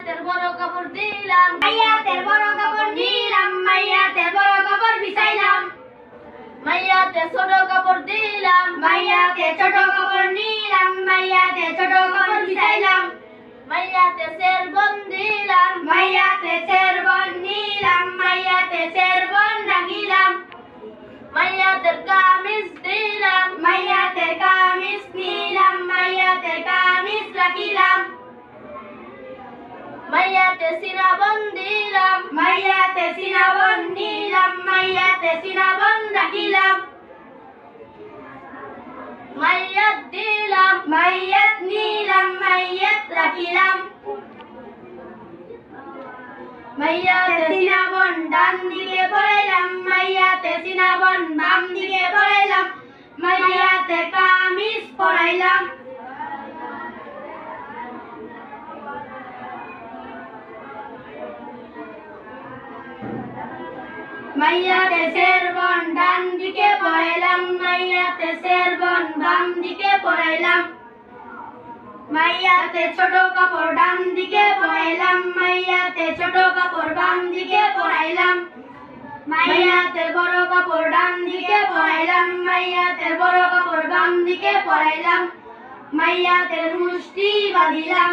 বড় কাপড় দিলাম। মাইয়াতের বড় কাপড় নিলাম মাইয়াতের বড় কাপড় বিছাইলাম মাইয়াতে ছোট কাপড় দিলাম মাইয়াতে ছোট কাপড় নিলাম মাইয়াতে ছোট কাপড় বিছাইলাম মাইয়াতে সের বন দিলাম মাইয়াতে চেরবন নিলাম মাইয়াতে চেরবন রাখিলাম। মাইয়াতে কামিজ মাইয়াতে সিনাবন দিলাম মাইয়াতে সিনাবন নিলাম মাইয়াতে সিনাবন রাখিলাম মাইয়াত দিলাম মাইয়াত নিলাম মাইয়াত রাখিলাম। মাইয়াতে সিনাবন ডান দিকে পড়াইলাম মাইয়াতে সিনাবন বাম দিকে পড়াইলাম মাইয়াতে কামিজ পরাইলাম মাইয়াতে শেরবন ডান দিকে পড়াইলাম মাইয়াতে শেরবন বাম দিকে পড়াইলাম। মাইয়াতে ছোট কাপড়, ডান দিকে পড়াইলাম মাইয়াতে ছোট কাপড়, বাম দিকে পড়াইলাম। মাইয়াতে বড় কাপড়, ডান দিকে পড়াইলাম মাইয়াতে বড় কাপড়, বাম দিকে পড়াইলাম। মাইয়াতে মুষ্টি বাঁধিলাম।